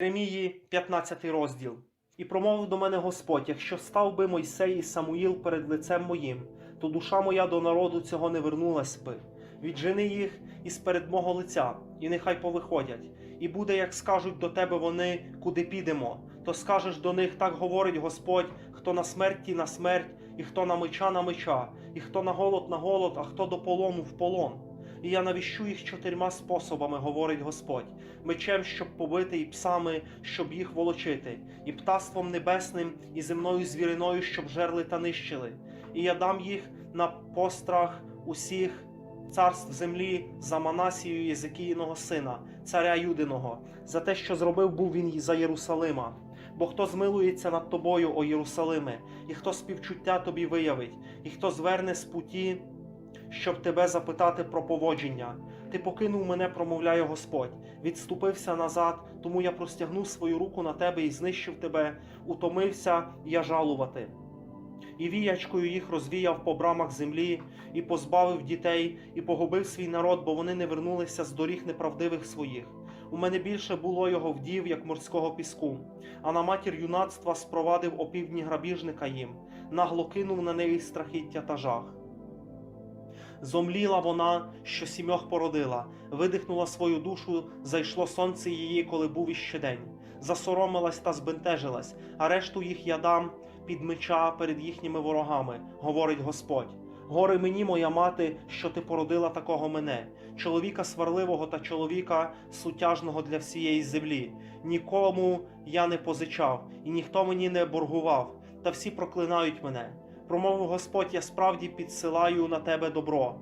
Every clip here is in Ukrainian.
Єремії, 15 розділ. І промовив до мене Господь: якщо став би Мойсей і Самуїл перед лицем моїм, то душа моя до народу цього не вернулась би. Віджени їх із перед мого лиця, і нехай повиходять. І буде, як скажуть до тебе вони, куди підемо, то скажеш до них, так говорить Господь, хто на смерті на смерть, і хто на меча на меча, і хто на голод на голод, а хто до полону в полон. І я навіщу їх чотирма способами, говорить Господь, мечем, щоб побити, і псами, щоб їх волочити, і птаством небесним, і земною звіриною, щоб жерли та нищили. І я дам їх на пострах усіх царств землі за Манасію Єзикійного сина, царя Юдиного, за те, що зробив був він за Єрусалима. Бо хто змилується над тобою, о Єрусалиме, і хто співчуття тобі виявить, і хто зверне з путі, щоб тебе запитати про поводження. Ти покинув мене, промовляє Господь, відступився назад, тому я простягнув свою руку на тебе і знищив тебе, утомився я жалувати. І віячкою їх розвіяв по брамах землі, і позбавив дітей, і погубив свій народ, бо вони не вернулися з доріг неправдивих своїх. У мене більше було його вдів, як морського піску, а на матір юнацтва спровадив опівдні грабіжника їм, нагло кинув на неї страхіття та жах. Зомліла вона, що сімьох породила, видихнула свою душу, зайшло сонце її, коли був іще день. Засоромилась та збентежилась, а решту їх я дам під меча перед їхніми ворогами, говорить Господь. Горе мені, моя мати, що ти породила такого мене, чоловіка сварливого та чоловіка сутяжного для всієї землі. Нікому я не позичав, і ніхто мені не боргував, та всі проклинають мене. Промовив Господь, я справді підсилаю на тебе добро.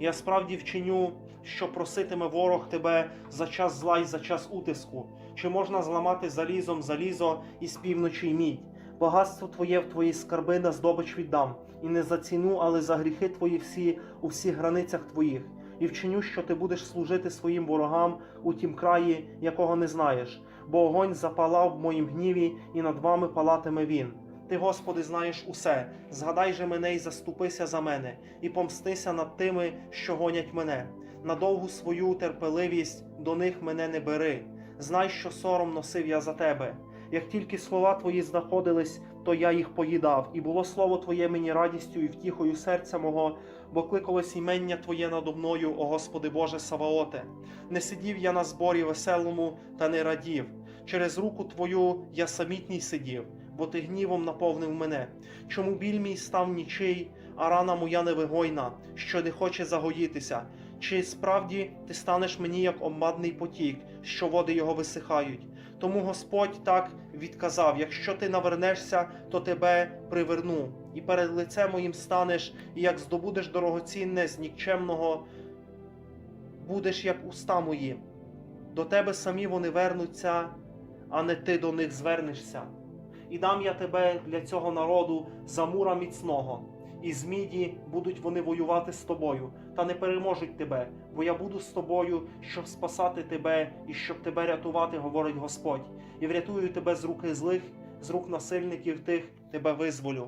Я справді вчиню, що проситиме ворог тебе за час зла і за час утиску. Чи можна зламати залізом залізо і з півночі мідь? Багатство твоє в твої скарби на здобич віддам, і не за ціну, але за гріхи твої всі у всіх границях твоїх. І вчиню, що ти будеш служити своїм ворогам у тім краї, якого не знаєш, бо огонь запалав в моїм гніві, і над вами палатиме він. Ти, Господи, знаєш усе. Згадай же мене і заступися за мене, і помстися над тими, що гонять мене. На довгу свою терпеливість до них мене не бери. Знай, що сором носив я за тебе. Як тільки слова твої знаходились, то я їх поїдав, і було слово Твоє мені радістю і втіхою серця мого, бо кликалось імення Твоє надо мною, о Господи Боже Саваоте. Не сидів я на зборі веселому та не радів. Через руку Твою я самітній сидів, бо ти гнівом наповнив мене. Чому біль мій став нічий, а рана моя невигойна, що не хоче загоїтися? Чи справді ти станеш мені як омадний потік, що води його висихають? Тому Господь так відказав: якщо ти навернешся, то тебе приверну, і перед лицем моїм станеш, і як здобудеш дорогоцінне з нікчемного, будеш як уста мої. До тебе самі вони вернуться, а не ти до них звернешся. І дам я тебе для цього народу за мура міцного, і з міді будуть вони воювати з тобою, та не переможуть тебе, бо я буду з тобою, щоб спасати тебе і щоб тебе рятувати, говорить Господь, і врятую тебе з руки злих, з рук насильників тих тебе визволю.